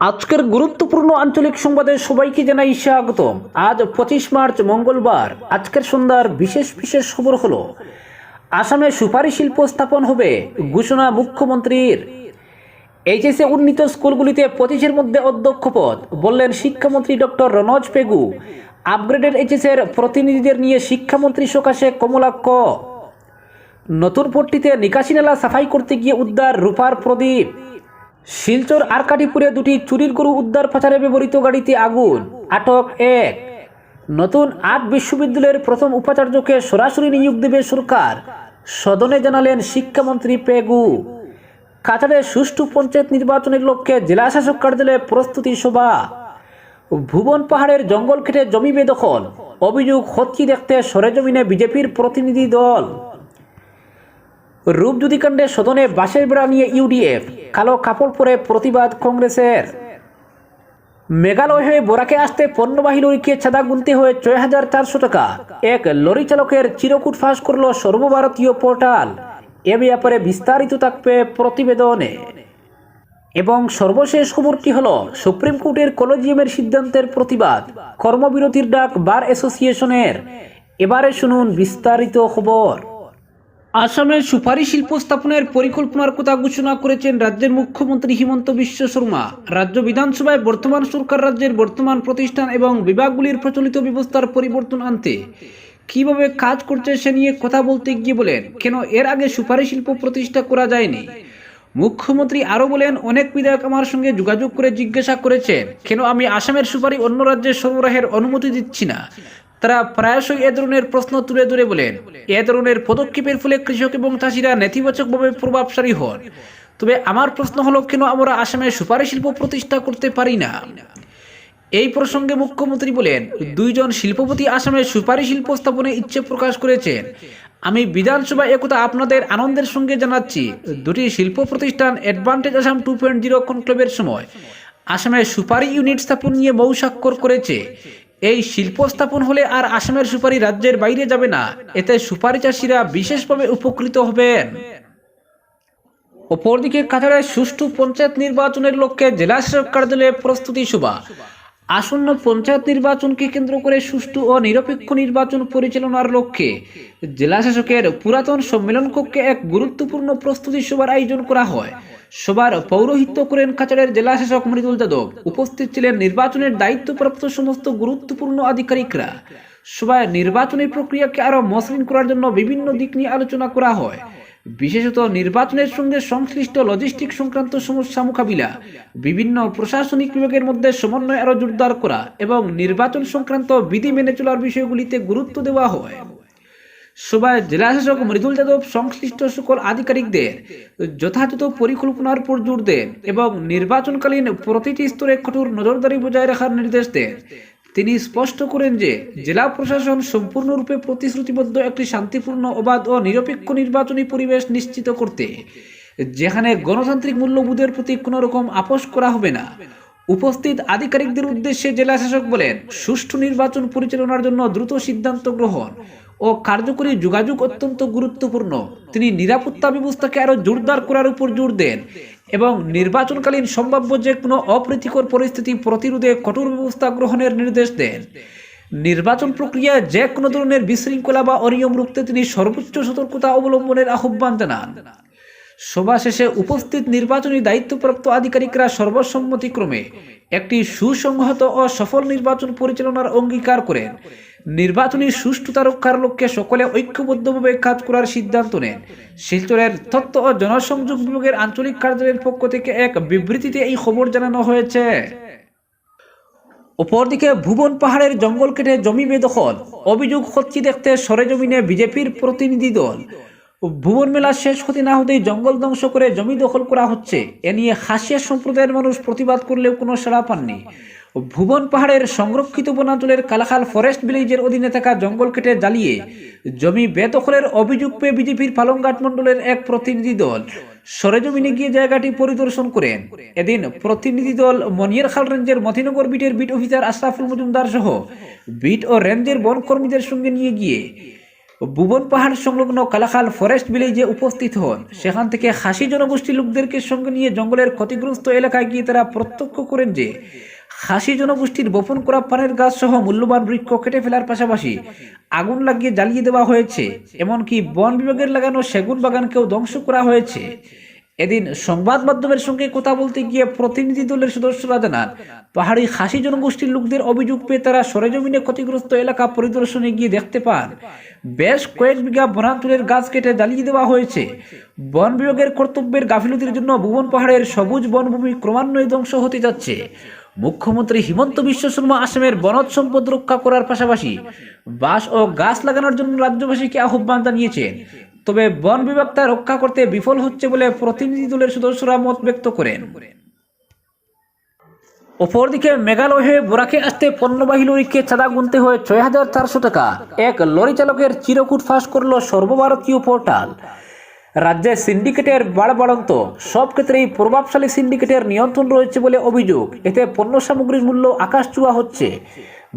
আজকের গুরুত্বপূর্ণ আঞ্চলিক সংবাদে সবাইকে জানাই স্বাগতম। আজ পঁচিশ মার্চ, মঙ্গলবার। আজকের সন্ধ্যার বিশেষ বিশেষ খবর হলো, আসামে সুপারি শিল্প স্থাপন হবে ঘোষণা মুখ্যমন্ত্রীর। এইচএসএ উন্নীত স্কুলগুলিতে পঁচিশের মধ্যে অধ্যক্ষ পদ, বললেন শিক্ষামন্ত্রী ডক্টর রনজ পেগু। আপগ্রেডেড এইচএসের প্রতিনিধিদের নিয়ে শিক্ষামন্ত্রী সকাশে কমলাক্ষ নতুন পট্টিতে নিকাশি নালা সাফাই করতে গিয়ে উদ্ধার রূপার প্রদীপ। শিলচর আরকাটিপুরে দুটি চুরির গরু উদ্ধার পাচারে ব্যবহৃত গাড়িতে আগুন। আটক এক। নতুন আট বিশ্ববিদ্যালয়ের প্রথম উপাচার্যকে সরাসরি নিয়োগ দেবে সরকার, সদনে জানালেন শিক্ষামন্ত্রী পেগু। কাছাড়ে সুষ্ঠু পঞ্চায়েত নির্বাচনের লক্ষ্যে জেলা শাসক কার্যালয়ে প্রস্তুতি সভা। ভুবন পাহাড়ের জঙ্গল কেটে জমি বেদখল, অভিযোগ হচ্ছি দেখতে সরেজমিনে বিজেপির প্রতিনিধি দল। রূপজুদি কাণ্ডে সদনে বাসের বেড়া নিয়ে ইউডিএফ, কালো কাপড় পরে প্রতিবাদ কংগ্রেসের। মেঘালয় হয়ে বোরাকে আসতে পণ্যবাহী লরিকে চাঁদা গুনতে হয়ে ছয় হাজার চারশো টাকা। এক লরি চালকের চিরকুট ফাঁস করল সর্বভারতীয় পোর্টাল। এ ব্যাপারে বিস্তারিত থাকবে প্রতিবেদনে। এবং সর্বশেষ খবরটি হল, সুপ্রিম কোর্টের কলেজিয়ামের সিদ্ধান্তের প্রতিবাদ। কর্মবিরতির ডাক বার অ্যাসোসিয়েশনের। এবারে শুনুন বিস্তারিত খবর। আসামে সুপারি শিল্প স্থাপনের পরিকল্পনার কথা ঘোষণা করেছেন রাজ্যের মুখ্যমন্ত্রী হিমন্ত বিশ্ব শর্মা। রাজ্য বিধানসভায় বর্তমান সরকার রাজ্যের বর্তমান প্রতিষ্ঠান এবং বিভাগগুলির প্রচলিত ব্যবস্থার পরিবর্তন আনতে কীভাবে কাজ করছে সে নিয়ে কথা বলতে গিয়ে বলেন, কেন এর আগে সুপারি শিল্প প্রতিষ্ঠা করা যায়নি? মুখ্যমন্ত্রী আরও বলেন, অনেক বিধায়ক আমার সঙ্গে যোগাযোগ করে জিজ্ঞাসা করেছেন, কেন আমি আসামের সুপারি অন্য রাজ্যে সরবরাহের অনুমতি দিচ্ছি না? তারা প্রায়শই এ ধরনের প্রশ্ন তুলে ধরে বলেন। এ ধরনের পদক্ষেপের ফলে কৃষক এবং চাষিরা নেতিবাচকভাবে প্রভাবশালী হন। তবে আমার প্রশ্ন হলো, কেন আমরা আসামে সুপারি শিল্প প্রতিষ্ঠা করতে পারি না? এই প্রসঙ্গে মুখ্যমন্ত্রী বলেন, দুইজন শিল্পপতি আসামে সুপারি শিল্প স্থাপনে ইচ্ছে প্রকাশ করেছেন। আমি বিধানসভা একথা আপনাদের আনন্দের সঙ্গে জানাচ্ছি। দুটি শিল্প প্রতিষ্ঠান advantage Assam two point zero কনক্লেভের সময় আসামে সুপারি ইউনিট স্থাপন নিয়ে বহু স্বাক্ষর করেছে। এই শিল্প স্থাপন হলে আর আসামের সুপারি রাজ্যের বাইরে যাবে না। এতে সুপারি চাষিরা বিশেষভাবে উপকৃত হবেন। অপরদিকে কাছাড়ায় সুষ্ঠু পঞ্চায়েত নির্বাচনের লক্ষ্যে জেলা শাসক কার্যালয়ে প্রস্তুতি সভা। আসন্ন পঞ্চায়েত নির্বাচনকে কেন্দ্র করে সুষ্ঠু ও নিরপেক্ষ নির্বাচন পরিচালনার লক্ষ্যে জেলা শাসকের পুরাতন সম্মেলন কক্ষে এক গুরুত্বপূর্ণ প্রস্তুতি সভার আয়োজন করা হয়। সবার পৌরোহিত্য করেন কাছাড়ের জেলা শাসক মৃদুল যাদব। উপস্থিত ছিলেন নির্বাচনের দায়িত্বপ্রাপ্ত সমস্ত গুরুত্বপূর্ণ আধিকারিকরা। সভায় নির্বাচনী প্রক্রিয়াকে আরও মসৃণ করার জন্য বিভিন্ন দিক নিয়ে আলোচনা করা হয়। বিশেষত নির্বাচনের সঙ্গে সংশ্লিষ্ট লজিস্টিক সংক্রান্ত সমস্যা মোকাবিলা, বিভিন্ন প্রশাসনিক বিভাগের মধ্যে সমন্বয় আরও জোরদার করা এবং নির্বাচন সংক্রান্ত বিধি মেনে চলার বিষয়গুলিতে গুরুত্ব দেওয়া হয়। সভায় জেলাশাসক মৃদুল যাদব, সংশ্লিষ্ট সকল আধিকারিকদের যথাযথ পরিকল্পনার উপর জোর দেন এবং নির্বাচনকালীন প্রতিটি স্তরে কঠোর নজরদারি বজায় রাখার নির্দেশ দেন। তিনি স্পষ্ট করেন যে জেলা প্রশাসন সম্পূর্ণরূপে প্রতিশ্রুতিবদ্ধ একটি শান্তিপূর্ণ, অবাধ ও নিরপেক্ষ নির্বাচনী পরিবেশ নিশ্চিত করতে, যেখানে গণতান্ত্রিক মূল্যবোধের প্রতি কোনো রকম আপোষ করা হবে না। উপস্থিত আধিকারিকদের উদ্দেশ্যে জেলা শাসক বলেন, সুষ্ঠু নির্বাচন পরিচালনার জন্য দ্রুত সিদ্ধান্ত গ্রহণ ও কার্যকরী যোগাযোগ অত্যন্ত গুরুত্বপূর্ণ। তিনি নিরাপত্তা ব্যবস্থাকে আরও জোরদার করার উপর জোর দেন। এবং নির্বাচনকালীন সম্ভাব্য যে কোনো অপ্রীতিকর পরিস্থিতি প্রতিরোধে কঠোর ব্যবস্থা গ্রহণের নির্দেশ দেন। নির্বাচন প্রক্রিয়ায় যে কোনো ধরনের বিশৃঙ্খলা বা অনিয়ম রুখতে তিনি সর্বোচ্চ সতর্কতা অবলম্বনের আহ্বান জানান। সভা শেষে উপস্থিত নির্বাচনী দায়িত্বপ্রাপ্ত আধিকারিকরা সর্বসম্মতিক্রমে একটি সুসংহত ও সফল নির্বাচন পরিচালনার অঙ্গীকার করেন। নির্বাচনী সুষ্ঠুতা রক্ষার লক্ষ্যে সকলে ঐক্যবদ্ধভাবে কাজ করার সিদ্ধান্ত নেন। শিলচরের তথ্য ও জনসংযোগ বিভাগের আঞ্চলিক কার্যালয়ের পক্ষ থেকে এক বিবৃতিতে এই খবর জানানো হয়েছে। অপরদিকে ভুবন পাহাড়ের জঙ্গল কেটে জমি বেদখল, অভিযোগ হচ্ছি দেখতে সরেজমিনে বিজেপির প্রতিনিধি দল। ভুবন মেলা শেষ হতে না হতেই জঙ্গল ধ্বংস করে জমি দখল করা হচ্ছে। এ নিয়ে হাসিয়া সম্প্রদায়ের মানুষ প্রতিবাদ করলেও কোনো সাড়া পাননি। ভুবন পাহাড়ের সংরক্ষিত বনাঞ্চলের কালাখাল ফরেস্ট ভিলেজের অধীনে থাকা জঙ্গল কেটে জ্বালিয়ে জমি বেদখলের অভিযোগ পেয়ে বিজেপির পালংঘাট মণ্ডলের এক প্রতিনিধি দল সরেজমিনে গিয়ে জায়গাটি পরিদর্শন করেন। এদিন প্রতিনিধি দল মনিয়ারখাল রেঞ্জের মতিনগর বিটের বিট অফিসার আশরাফুল মজুমদার সহ বিট ও রেঞ্জের বন কর্মীদের সঙ্গে নিয়ে গিয়ে ভুবন পাহাড় সংলগ্ন কালাখাল ফরেস্ট ভিলেজে উপস্থিত হন। সেখান থেকে খাসি জনগোষ্ঠীর লোকদেরকে সঙ্গে নিয়ে জঙ্গলের ক্ষতিগ্রস্ত এলাকায় গিয়ে তারা প্রত্যক্ষ করেন যে খাসি জনগোষ্ঠীর বপন করা পানের গাছ সহ মূল্যবান বৃক্ষ কেটে ফেলার পাশাপাশি আগুন লাগিয়ে জ্বালিয়ে দেওয়া হয়েছে, এমনকি বন বিভাগের লাগানো সেগুন বাগানকেও ধ্বংস করা হয়েছে। এদিন সংবাদ মাধ্যমের সঙ্গে কথা বলতে গিয়ে প্রতিনিধি দলের সদস্যরা জানান, পাহাড়ি খাসি জনগোষ্ঠীর লোকদের অভিযোগ পেয়ে তারা সরেজমিনে ক্ষতিগ্রস্ত এলাকা পরিদর্শনে গিয়ে দেখতে পান, বেশ কয়েক বিঘা বনাঞ্চলের গাছ কেটে জ্বালিয়ে দেওয়া হয়েছে। বন বিভাগের কর্তব্যের গাফিলতির জন্য ভুবন পাহাড়ের সবুজ বনভূমি ক্রমান্বয়ে ধ্বংস হতে যাচ্ছে। মুখ্যমন্ত্রী হিমন্ত বিশ্ব শর্মা আসামের বনজ সম্পদ রক্ষা করার পাশাপাশি বাঁশ ও গাছ লাগানোর জন্য রাজ্যবাসীকে আহ্বান জানিয়েছেন। তবে বন বিভাগ তা রক্ষা করতে বিফল হচ্ছে বলে প্রতিনিধি দলের সদস্যরা মত ব্যক্ত করেন। অপরদিকে মেঘালয় বোরাকে আসতে পণ্যবাহী লরিকে চাঁদা গুনতে হয় ছয় হাজার চারশো টাকা। এক লরি চালকের চিরকুট ফাঁস করল সর্বভারতীয় পোর্টাল। রাজ্যে সিন্ডিকেটের বাড়বাড়ন্ত। সব ক্ষেত্রেই প্রভাবশালী সিন্ডিকেটের নিয়ন্ত্রণ রয়েছে বলে অভিযোগ। এতে পণ্য সামগ্রীর মূল্য আকাশ চুয়া হচ্ছে।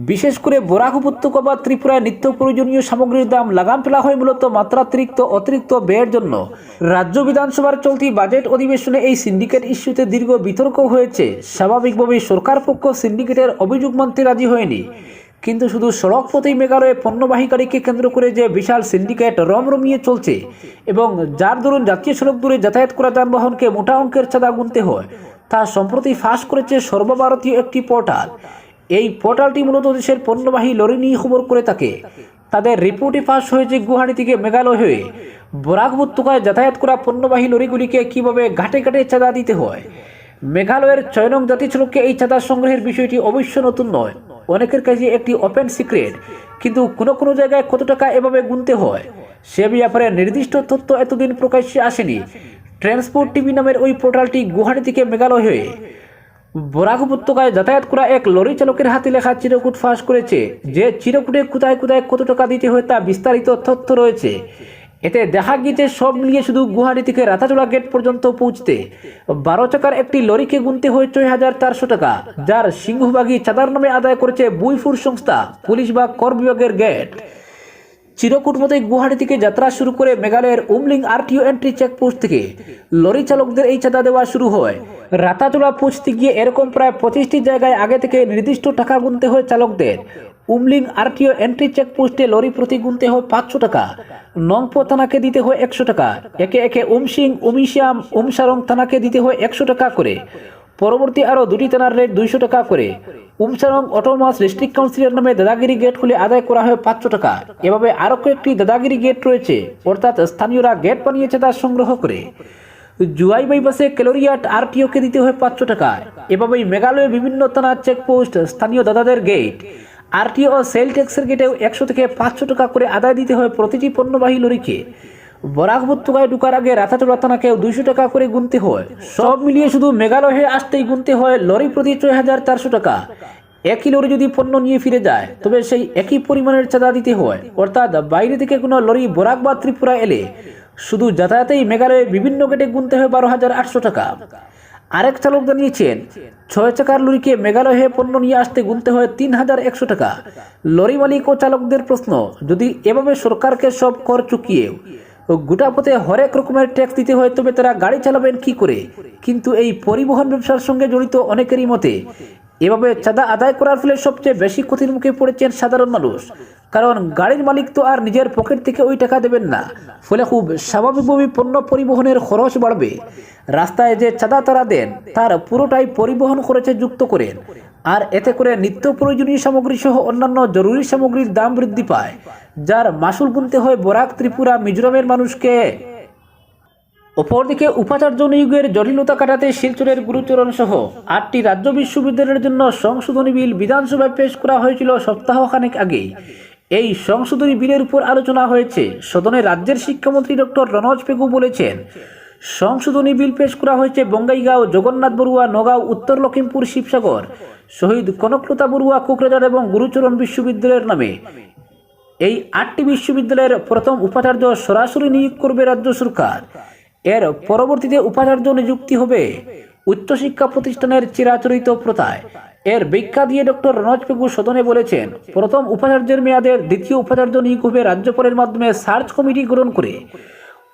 বিশেষ করে বরাক উপত্যকা বা ত্রিপুরায় নিত্য প্রয়োজনীয় সামগ্রীর দাম লাগাম ফেলা হয় মূলত মাত্রাতিরিক্ত, অতিরিক্ত ব্যয়ের জন্য। রাজ্য বিধানসভার চলতি বাজেট অধিবেশনে এই সিন্ডিকেট ইস্যুতে দীর্ঘ বিতর্ক হয়েছে। স্বাভাবিকভাবেই সরকার পক্ষ সিন্ডিকেটের অভিযোগ মানতে রাজি হয়নি। কিন্তু শুধু সড়ক পথেই মেঘালয়ে পণ্যবাহীকারীকে কেন্দ্র করে যে বিশাল সিন্ডিকেট রমরমিয়ে চলছে এবং যার দরুন জাতীয় সড়ক দূরে যাতায়াত করা যানবাহনকে মোটা অঙ্কের চাঁদা গুনতে হয়, তা সম্প্রতি ফাঁস করেছে সর্বভারতীয় একটি পোর্টাল। এই পোর্টালটি মূলত দেশের পণ্যবাহী লরি নিয়ে খবর করে থাকে। তাদের রিপোর্টে ফাঁস হয়েছে গুয়াহাটি থেকে মেঘালয় হয়ে। বরাক উপত্যকায় যাতায়াত করা পণ্যবাহী লরিগুলিকে কীভাবে ঘাটে ঘাটে চাঁদা দিতে হয়? মেঘালয়ের ছয় নং জাতীয় সড়কে এই চাঁদা সংগ্রহের বিষয়টি অবশ্য নতুন নয়। অনেকের কাছে একটি ওপেন সিক্রেট কিন্তু কোনো কোনো জায়গায় কত টাকা এভাবে গুনতে হয়? সে ব্যাপারে নির্দিষ্ট তথ্য এতদিন প্রকাশ্যে আসেনি। ট্রান্সপোর্ট টিভি নামের ওই পোর্টালটি গুয়াহাটি থেকে মেঘালয় হয়ে বরাক উপত্যকায় যাতায়াত করা এক লরি চালকের হাতে লেখা চিরকুট ফাঁস করেছে, যে চিরকুটে কোথায় কোথায় কত টাকা দিতে হয় তা বিস্তারিত তথ্য রয়েছে। এতে দেখা গিয়েছে সব মিলিয়ে শুধু গুয়াহাটি থেকে রাতাচোলা গেট পর্যন্ত পৌঁছতে। বারো চাকার একটি লরিকে গুনতে হয় ছয় হাজার চারশো টাকা, যার সিংহভাগই চাঁদার নামে আদায় করেছে বুইফুর সংস্থা, পুলিশ বা কর বিভাগের গেট। চিরকুট মতোই গুয়াহাটি থেকে যাত্রা শুরু করে মেঘালয়ের উমলিং আরটিও এন্ট্রি চেকপোস্ট থেকে। লরি চালকদের এই চাঁদা দেওয়া শুরু হয়। রাতাচোলা পৌঁছতে গিয়ে এরকম প্রায় পঁচিশটি জায়গায় আগে থেকে নির্দিষ্ট টাকা গুনতে হয় চালকদের। উমলিং আরটিও এন্ট্রি চেকপোস্টে লরি প্রতি গুনতে হয় পাঁচশো টাকা। নংপো থানাকে দিতে হয় একশো টাকা। একে একে উমসিং উমিশিয়াম উমসারং থানাকে দিতে হয় একশো টাকা করে। পরবর্তী আরও দুটি থানার রেট দুইশো টাকা করে। উমসারং অটোমাস ডিস্ট্রিক্ট কাউন্সিলের নামে দাদাগিরি গেট খুলে আদায় করা হয় পাঁচশো টাকা। এভাবে আরও কয়েকটি দাদাগিরি গেট রয়েছে, অর্থাৎ স্থানীয়রা গেট বানিয়েছে তা সংগ্রহ করে। জুয়াই বাইপাসে ক্যালোরিয়াট আরটিওকে দিতে হয় পাঁচশো টাকা। এভাবেই মেঘালয়ের বিভিন্ন থানার চেকপোস্ট স্থানীয় দাদাদের গেট আরটিও সেল ট্যাক্সের গেটেও একশো থেকে পাঁচশো টাকা করে আদায় দিতে হয় প্রতিটি পণ্যবাহী লরিকে। বরাক উপত্যকায় ঢুকার আগে রাতাচোলা থানাকেও দুইশো টাকা করে গুনতে হয়। সব মিলিয়ে শুধু মেঘালয়ে আসতেই গুনতে হয় লরি প্রতি ছয় হাজার চারশো টাকা। একই লরি যদি পণ্য নিয়ে ফিরে যায়, তবে সেই একই পরিমাণের চাঁদা দিতে হয়। অর্থাৎ বাইরে থেকে কোনো লরি বরাক বা ত্রিপুরা এলে শুধু যাতায়াতেই মেঘালয়ে বিভিন্ন গেটে গুনতে হয় বারো হাজার আটশো টাকা। আরেক চালক জানিয়েছেন, ছয় চাকার লরিকে মেঘালয়ে পণ্য নিয়ে আসতে গুনতে হয় তিন হাজার একশো টাকা। লরি মালিক ও চালকদের প্রশ্ন, যদি এভাবে সরকারকে সব কর চুকিয়েও গোটা পথে হরেক রকমের ট্যাক্স দিতে হয়, তবে তারা গাড়ি চালাবেন কি করে? কিন্তু এই পরিবহন ব্যবসার সঙ্গে জড়িত অনেকেরই মতে এভাবে চাঁদা আদায় করার ফলে সবচেয়ে বেশি ক্ষতির মুখে পড়েছেন সাধারণ মানুষ। কারণ গাড়ির মালিক তো আর নিজের পকেট থেকে ওই টাকা দেবেন না। ফলে খুব স্বাভাবিকভাবে পণ্য পরিবহনের খরচ বাড়বে। রাস্তায় যে চাঁদা তারা দেন, তার পুরোটাই পরিবহন খরচে যুক্ত করেন। আর এতে করে নিত্য প্রয়োজনীয় সামগ্রী সহ অন্যান্য জরুরি সামগ্রীর দাম বৃদ্ধি পায়। যার মাসুল গুনতে হয় বরাক ত্রিপুরা, মিজোরামের মানুষকে। অপরদিকে উপাচার্য নিয়োগের জটিলতা কাটাতে শিলচরের গুরুচরণ সহ আটটি রাজ্য বিশ্ববিদ্যালয়ের জন্য সংশোধনী বিল বিধানসভায় পেশ করা হয়েছিল সপ্তাহখানেক আগে এই সংশোধনী বিলের উপর আলোচনা হয়েছে, সদনে রাজ্যের শিক্ষামন্ত্রী ডক্টর রনজ পেগু বলেছেন। সংশোধনী বিল পেশ করা হয়েছে বঙ্গাইগাঁও, জগন্নাথ বড়ুয়া, নগাঁও, উত্তর লখিমপুর শিবসাগর, শহীদ কনকলতা বড়ুয়া কুকরাজার এবং গুরুচরণ বিশ্ববিদ্যালয়ের নামে। এই আটটি বিশ্ববিদ্যালয়ের প্রথম উপাচার্য সরাসরি নিয়োগ করবে রাজ্য সরকার। এর পরবর্তীতে উপাচার্য নিযুক্তি হবে। উচ্চশিক্ষা প্রতিষ্ঠানের চিরাচরিত প্রথায়। এর ব্যাখ্যা দিয়ে ডক্টর রনজ পেগু সদনে বলেছেন, প্রথম উপাচার্যের মেয়াদের দ্বিতীয় উপাচার্য নিয়োগ হবে রাজ্যপালের মাধ্যমে সার্চ কমিটি গ্রহণ করে।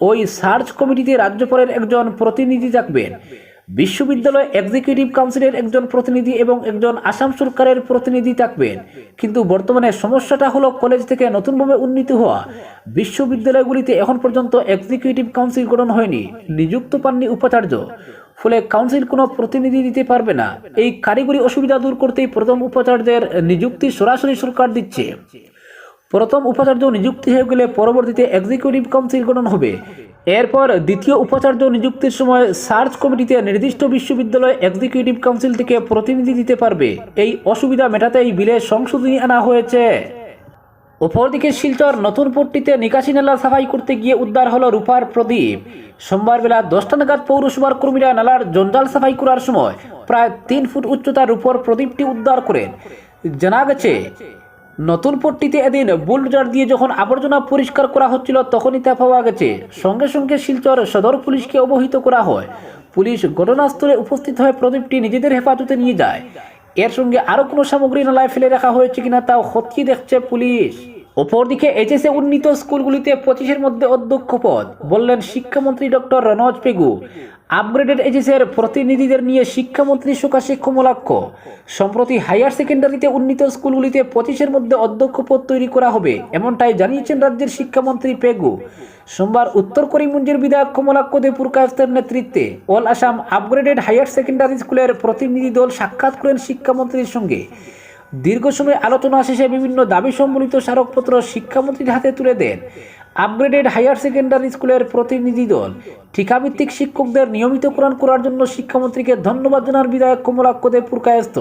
ওই সার্চ কমিটিতে রাজ্যপালের একজন প্রতিনিধি থাকবেন। বিশ্ববিদ্যালয় এক্সিকিউটিভ কাউন্সিলের একজন প্রতিনিধি এবং একজন আসাম সরকারের প্রতিনিধি থাকবেন। কিন্তু বর্তমানে সমস্যাটা হলো কলেজ থেকে নতুনভাবে উন্নীত হওয়া। বিশ্ববিদ্যালয়গুলিতে এখন পর্যন্ত এক্সিকিউটিভ কাউন্সিল গঠন হয়নি, নিযুক্ত পাননি উপাচার্য। ফলে কাউন্সিল কোনো প্রতিনিধি দিতে পারবে না। এই কারিগরি অসুবিধা দূর করতেই প্রথম উপাচার্যের নিযুক্তি সরাসরি সরকার দিচ্ছে। প্রথম উপাচার্য নিযুক্তি হয়ে গেলে পরবর্তীতে এক্সিকিউটিভ কাউন্সিল গঠন হবে। এরপর দ্বিতীয় উপাচার্য নিযুক্তির সময় সার্চ কমিটিতে নির্দিষ্ট বিশ্ববিদ্যালয় এক্সিকিউটিভ কাউন্সিল থেকে প্রতিনিধি দিতে পারবে। এই অসুবিধা মেটাতে এই বিলে সংশোধনী আনা হয়েছে। অপরদিকে শিলচর নতুন পট্টিতে নিকাশি নালা সাফাই করতে গিয়ে উদ্ধার হলো রূপার প্রদীপ। সোমবার বেলা দশটা নাগাদ পৌরসভার কর্মীরা নালার জঞ্জাল সাফাই করার সময় প্রায় তিন ফুট উচ্চতার রূপর প্রদীপটি উদ্ধার করেন। জানা গেছে নতুন পট্টিতে এদিন বুলডোজার দিয়ে যখন আবর্জনা পরিষ্কার করা হচ্ছিল, তখনই তা পাওয়া গেছে। সঙ্গে সঙ্গে শিলচর সদর পুলিশকে অবহিত করা হয়। পুলিশ ঘটনাস্থলে উপস্থিত হয়ে প্রদীপটি নিজেদের হেফাজতে নিয়ে যায়। এর সঙ্গে আরও কোনো সামগ্রী নালায় ফেলে রাখা হয়েছে কিনা তাও খতিয়ে দেখছে পুলিশ। অপরদিকে এইচএসএ উন্নীত স্কুলগুলিতে পঁচিশের মধ্যে অধ্যক্ষ পদ। বললেন শিক্ষামন্ত্রী ডক্টর রনজ পেগু। আপগ্রেডেড এইচএসের প্রতিনিধিদের নিয়ে শিক্ষামন্ত্রী সুকাশে কমলাক্ষ। সম্প্রতি হায়ার সেকেন্ডারিতে উন্নীত স্কুলগুলিতে পঁচিশের মধ্যে অধ্যক্ষ পদ তৈরি করা হবে, এমনটাই জানিয়েছেন রাজ্যের শিক্ষামন্ত্রী পেগু। সোমবার উত্তর করিমগঞ্জের বিধায়ক কমলাক্ষ দে পুরকায়স্তের নেতৃত্বে all Assam upgraded higher secondary স্কুলের প্রতিনিধি দল সাক্ষাৎ করেন শিক্ষামন্ত্রীর সঙ্গে। দীর্ঘ সময় আলোচনা শেষে বিভিন্ন দাবি সম্বলিত স্মারকপত্র শিক্ষামন্ত্রীর হাতে তুলে দেন আপগ্রেডেড হায়ার সেকেন্ডারি স্কুলের প্রতিনিধি দল। ঠিকাভিত্তিক শিক্ষকদের নিয়মিতকরণ করার জন্য শিক্ষামন্ত্রীকে ধন্যবাদ জানার বিধায়ক কমলাক্ষ দেব পুরকায়স্ত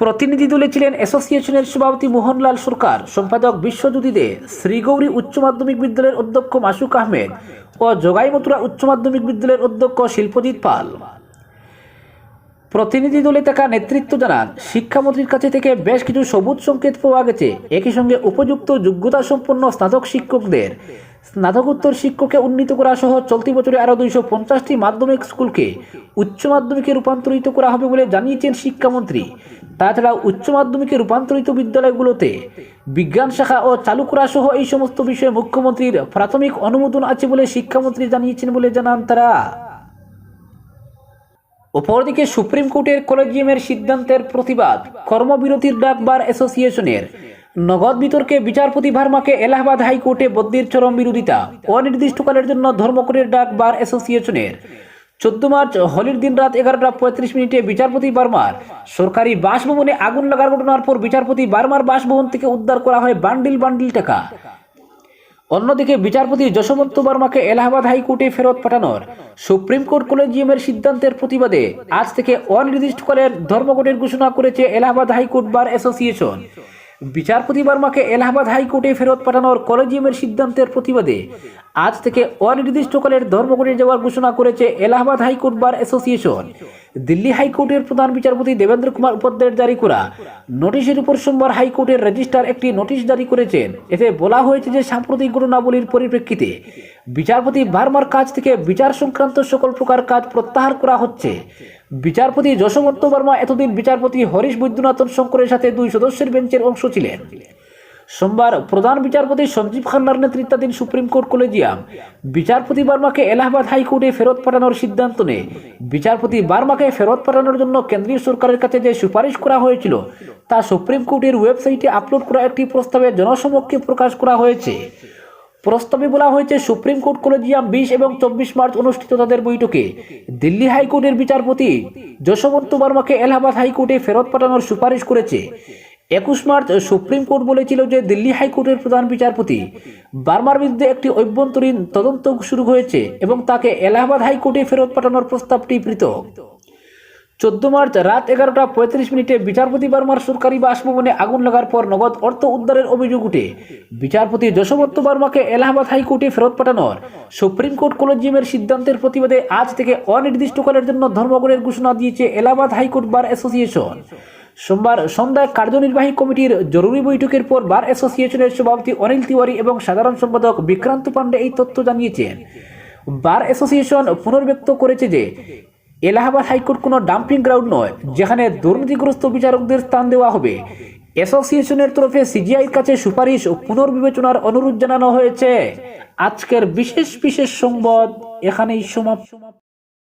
প্রতিনিধি দলে ছিলেন অ্যাসোসিয়েশনের সভাপতি মোহনলাল সরকার, সম্পাদক বিশ্বজ্যোতি দে, শ্রীগৌরী উচ্চ মাধ্যমিক বিদ্যালয়ের অধ্যক্ষ মাসুক আহমেদ ও জগাইমথুরা উচ্চ মাধ্যমিক বিদ্যালয়ের অধ্যক্ষ শিল্পজিৎ পাল। প্রতিনিধি দলে থাকা নেতৃত্ব জানান, শিক্ষামন্ত্রীর কাছে থেকে বেশ কিছু সবুজ সংকেত পাওয়া গেছে। একই সঙ্গে উপযুক্ত যোগ্যতা সম্পন্ন স্নাতক শিক্ষকদের স্নাতকোত্তর শিক্ষককে উন্নীত করা সহ চলতি বছরে আরও দুইশো পঞ্চাশটি মাধ্যমিক স্কুলকে উচ্চ মাধ্যমিকে রূপান্তরিত করা হবে বলে জানিয়েছেন শিক্ষামন্ত্রী। তাছাড়া উচ্চ মাধ্যমিকে রূপান্তরিত বিদ্যালয়গুলোতে বিজ্ঞান শাখা ও চালু করা সহ এই সমস্ত বিষয়ে মুখ্যমন্ত্রীর প্রাথমিক অনুমোদন আছে বলে শিক্ষামন্ত্রী জানিয়েছেন বলে জানান তারা। অপরদিকে সুপ্রিম কোর্টের কলেজিয়ামের সিদ্ধান্তের প্রতিবাদ কর্মবিরতির ডাক বার অ্যাসোসিয়েশনের। নগদ বিতর্কে বিচারপতি ভার্মাকে এলাহাবাদ হাইকোর্টে বদলির চরম বিরোধিতা, অনির্দিষ্টকালের জন্য ধর্মকোটের ডাক বার অ্যাসোসিয়েশনের। চোদ্দ মার্চ, হোলির দিন রাত এগারোটা পঁয়ত্রিশ মিনিটে বিচারপতি বার্মার সরকারি বাসভবনে আগুন লাগার ঘটনার পর বিচারপতি বার্মার বাসভবন থেকে উদ্ধার করা হয় বান্ডিল বান্ডিল টাকা। অন্যদিকে বিচারপতি যশবন্ত বর্মাকে এলাহাবাদ হাইকোর্টে ফেরত পাঠানোর সুপ্রিম কোর্ট কলেজিয়ামের সিদ্ধান্তের প্রতিবাদে আজ থেকে অনির্দিষ্টকালের ধর্মঘটের ঘোষণা করেছে এলাহাবাদ হাইকোর্ট বার অ্যাসোসিয়েশন। বিচারপতি বর্মাকে এলাহাবাদ হাইকোর্টে ফেরত পাঠানোর কলেজিয়ামের সিদ্ধান্তের প্রতিবাদে আজ থেকে অনির্দিষ্টকালের ধর্মঘটে যাওয়ার ঘোষণা করেছে Allahabad high court bar association. Delhi হাইকোর্টের প্রধান বিচারপতি দেবেন্দ্র কুমার উপাধ্যায়ের জারি করা নোটিশের উপর সোমবার হাইকোর্টের রেজিস্ট্রার একটি নোটিশ জারি করেছেন। এতে বলা হয়েছে যে সাম্প্রতিক ঘটনাবলীর পরিপ্রেক্ষিতে বিচারপতি বার্মার কাছ থেকে বিচার সংক্রান্ত সকল প্রকার কাজ প্রত্যাহার করা হচ্ছে। বিচারপতি যশবন্ত বর্মা এতদিন বিচারপতি হরিশ বৈদ্যনাথন শঙ্করের সাথে দুই সদস্যের বেঞ্চের অংশ ছিলেন। সোমবার প্রধান বিচারপতি সঞ্জীব খান্নার নেতৃত্বাধীন সুপ্রিম কোর্ট কলেজিয়াম বিচারপতি বার্মাকে এলাহাবাদ হাইকোর্টে ফেরত পাঠানোর সিদ্ধান্ত নেয়। বিচারপতি বার্মাকে ফেরত পাঠানোর জন্য কেন্দ্রীয় সরকারের কাছে যে সুপারিশ করা হয়েছিল, তা সুপ্রিম কোর্টের ওয়েবসাইটে আপলোড করা একটি প্রস্তাবে জনসমক্ষে প্রকাশ করা হয়েছে। প্রস্তাবে বলা হয়েছে, সুপ্রিম কোর্ট কলেজিয়াম বিশ এবং চব্বিশ মার্চ অনুষ্ঠিত তাদের বৈঠকে। দিল্লি হাইকোর্টের বিচারপতি যশবন্ত বর্মাকে এলাহাবাদ হাইকোর্টে ফেরত পাঠানোর সুপারিশ করেছে। একুশ মার্চ সুপ্রিম কোর্ট বলেছিল যে, দিল্লি হাইকোর্টের প্রধান বিচারপতি বার্মার বিরুদ্ধে একটি অভ্যন্তরীণ তদন্ত শুরু হয়েছে এবং তাকে এলাহাবাদ হাইকোর্টে ফেরত পাঠানোর প্রস্তাবটি পৃথক চোদ্দ মার্চ রাত এগারোটা পঁয়ত্রিশ মিনিটে বিচারপতি বার্মার সরকারি বাসভবনে আগুন লাগার পর নগদ অর্থ উদ্ধারের অভিযোগ উঠে। বিচারপতি যশবন্ত বার্মাকে এলাহাবাদ হাইকোর্টে ফেরত পাঠানোর। সুপ্রিম কোর্ট কলেজিয়ামের সিদ্ধান্তের প্রতিবাদে আজ থেকে অনির্দিষ্টকালের জন্য ধর্মঘটের ঘোষণা দিয়েছে এলাহাবাদ হাইকোর্ট বার অ্যাসোসিয়েশন। সোমবার সন্ধ্যায় কার্যনির্বাহী কমিটির জরুরি বৈঠকের পর বার অ্যাসোসিয়েশনের সভাপতি অনিল তিওয়ারি এবং সাধারণ সম্পাদক বিক্রান্ত পান্ডে এই তথ্য জানিয়েছেন। বার অ্যাসোসিয়েশন পুনর্ব্যক্ত করেছে যে এলাহাবাদ হাইকোর্ট কোনো ডাম্পিং গ্রাউন্ড নয়, যেখানে দুর্নীতিগ্রস্ত বিচারকদের স্থান দেওয়া হবে। অ্যাসোসিয়েশনের তরফে সিজিআইয়ের কাছে সুপারিশ ও পুনর্বিবেচনার অনুরোধ জানানো হয়েছে। আজকের বিশেষ বিশেষ সংবাদ এখানেই সমাপ্ত।